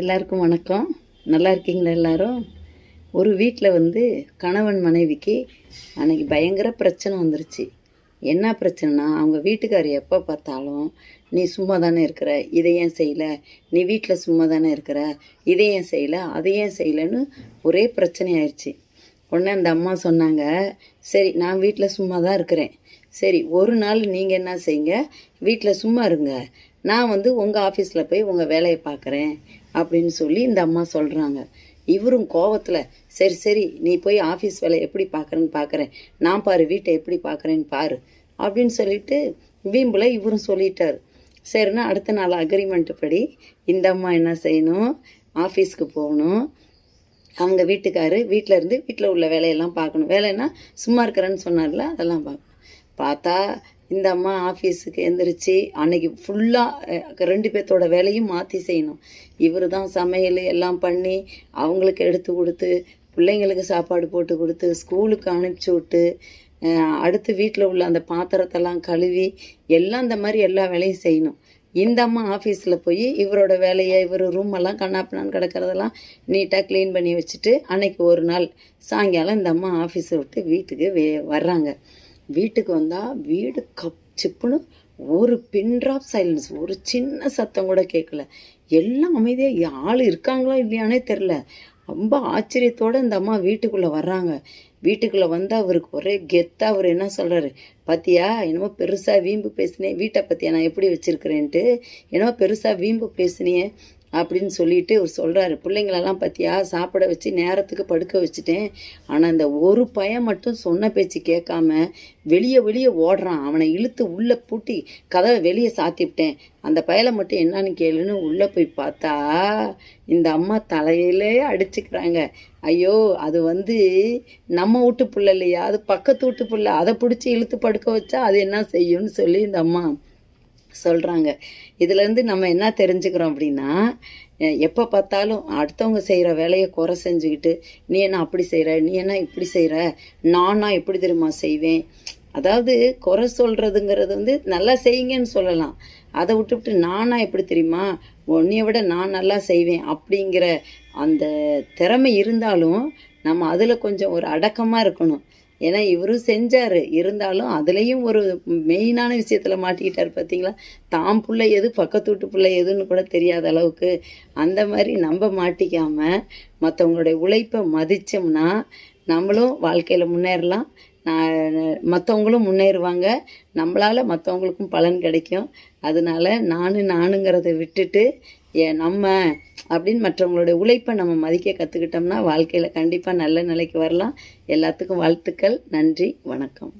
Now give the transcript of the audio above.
எல்லாருக்கும் வணக்கம். நல்லா இருக்கீங்களா எல்லாரும்? ஒரு வீட்டில் வந்து கணவன் மனைவிக்கு அன்னைக்கு பயங்கர பிரச்சனை வந்துருச்சு. என்ன பிரச்சனைனா அவங்க வீட்டுக்கார் எப்போ பார்த்தாலும் நீ சும்மா தானே இருக்கிற? இதை ஏன் செய்யலை? நீ வீட்டில் சும்மா தானே இருக்கிற? இதை ஏன் செய்யலை? அதை ஏன் செய்யலைன்னு ஒரே பிரச்சனை ஆயிடுச்சு. உடனே அந்த அம்மா சொன்னாங்க சரி நான் வீட்டில் சும்மா தான் இருக்கிறேன். சரி ஒரு நாள் நீங்கள் என்ன செய்யுங்க? வீட்டில் சும்மா இருங்க. நான் வந்து உங்கள் ஆஃபீஸில் போய் உங்கள் வேலையை பார்க்குறேன் அப்படின்னு சொல்லி இந்த அம்மா சொல்கிறாங்க இவரும் கோவத்தில் சரி சரி நீ போய் ஆஃபீஸ் வேலை எப்படி பார்க்குறேன்னு பார்க்குறேன். நான் பாரு வீட்டை எப்படி பார்க்குறேன்னு பாரு. அப்படின்னு சொல்லிட்டு வீம்புல இவரும் சொல்லிட்டார். சரின்னா அடுத்த நாள் அக்ரிமெண்ட்டு படி இந்த அம்மா என்ன செய்யணும்? ஆஃபீஸ்க்கு போகணும். அவங்க வீட்டுக்காரு வீட்டில் இருந்து வீட்டில் உள்ள வேலையெல்லாம் பார்க்கணும். வேலைன்னா சும்மா இருக்கிறேன்னு சொன்னார்ல அதெல்லாம் பார்க்கணும். பார்த்தா இந்த அம்மா ஆஃபீஸுக்கு எந்திரிச்சு அன்னைக்கு ஃபுல்லாக ரெண்டு பேர்த்தோட வேலையும் மாற்றி செய்யணும். இவர் தான் சமையல் எல்லாம் பண்ணி அவங்களுக்கு எடுத்து கொடுத்து பிள்ளைங்களுக்கு சாப்பாடு போட்டு கொடுத்து ஸ்கூலுக்கு அனுப்பிச்சி விட்டு அடுத்து வீட்டில் உள்ள அந்த பாத்திரத்தெல்லாம் கழுவி எல்லாம் இந்த மாதிரி எல்லா வேலையும் செய்யணும். இந்த அம்மா ஆஃபீஸில் போய் இவரோட வேலையை இவர் ரூமெல்லாம் கண்ணாப்பினான்னு கிடக்கிறதெல்லாம் நீட்டாக க்ளீன் பண்ணி வச்சுட்டு அன்னைக்கு ஒரு நாள் சாயங்காலம் இந்த அம்மா ஆஃபீஸை விட்டு வீட்டுக்கு வே வர்றாங்க. வீட்டுக்கு வந்தால் வீடு கப் சிப்புன்னு ஒரு பின் ட்ராப் சைலன்ஸ் ஒரு சின்ன சத்தம் கூட கேட்கல. எல்லாம் அமைதியாக ஆள் இருக்காங்களா இல்லையானே தெரில ரொம்ப ஆச்சரியத்தோடு இந்த அம்மா வீட்டுக்குள்ளே வர்றாங்க. வீட்டுக்குள்ளே வந்து அவருக்கு ஒரே கெத்தாக அவர் என்ன சொல்கிறாரு பாத்தியா என்னமோ பெருசாக வீம்பு பேசினேன் வீட்டை பற்றியா நான் எப்படி வச்சுருக்கிறேன்ட்டு? என்னமோ பெருசாக வீம்பு பேசினியே. அப்படின்னு சொல்லிட்டு அவர் சொல்கிறாரு பிள்ளைங்களெல்லாம் பார்த்தியா சாப்பிட வச்சு நேரத்துக்கு படுக்க வச்சுட்டேன். ஆனால் இந்த ஒரு பையன் மட்டும் சொன்ன பேச்சு கேட்காம வெளியே வெளியே ஓடுறான். அவனை இழுத்து உள்ளே பூட்டி கதவை வெளியே சாத்திவிட்டேன் அந்த பயலை மட்டும் என்னன்னு கேளுன்னு உள்ளே போய் பார்த்தா இந்த அம்மா தலையிலே அடிச்சுக்கிறாங்க. ஐயோ அது வந்து நம்ம வீட்டு புள்ள இல்லையா? அது பக்கத்து வீட்டு புள்ள. அதை பிடிச்சி இழுத்து படுக்க வச்சா அது என்ன செய்யும்னு சொல்லி இந்த அம்மா சொல்கிறாங்க இதுலேருந்து நம்ம என்ன தெரிஞ்சுக்கிறோம் அப்படின்னா எப்போ பார்த்தாலும் அடுத்தவங்க செய்கிற வேலையை குறை செஞ்சுக்கிட்டு நீ என்ன அப்படி செய்கிற நீ என்ன இப்படி செய்கிற நானா எப்படி தெரியுமா செய்வேன்? அதாவது குறை சொல்கிறதுங்கிறது வந்து நல்லா செய்யுங்கன்னு சொல்லலாம். அதை விட்டுவிட்டு நானா எப்படி தெரியுமா? உன்னைய விட நான் நல்லா செய்வேன் அப்படிங்கிற அந்த திறமை இருந்தாலும் நம்ம அதில் கொஞ்சம் ஒரு அடக்கமாக இருக்கணும். ஏன்னா இவரும் செஞ்சார். இருந்தாலும் அதுலேயும் ஒரு மெயினான விஷயத்தில் மாட்டிக்கிட்டார் பார்த்தீங்களா தாம் பிள்ளை எது பக்கத்து வீட்டு பிள்ளை எதுன்னு கூட தெரியாத அளவுக்கு அந்த மாதிரி நம்ம மாட்டிக்காமல் மற்றவங்களுடைய உழைப்பை மதித்தோம்னா நம்மளும் வாழ்க்கையில் முன்னேறலாம். நான் மற்றவங்களும் முன்னேறுவாங்க. நம்மளால் மற்றவங்களுக்கும் பலன் கிடைக்கும். அதனால நான் நானுங்கிறத விட்டுட்டு ஏ நம்ம அப்படின்னு மற்றவங்களுடைய உழைப்பை நம்ம மதிக்க கற்றுக்கிட்டோம்னா வாழ்க்கையில் கண்டிப்பாக நல்ல நிலைக்கு வரலாம். எல்லாத்துக்கும் வாழ்த்துக்கள். நன்றி. வணக்கம்.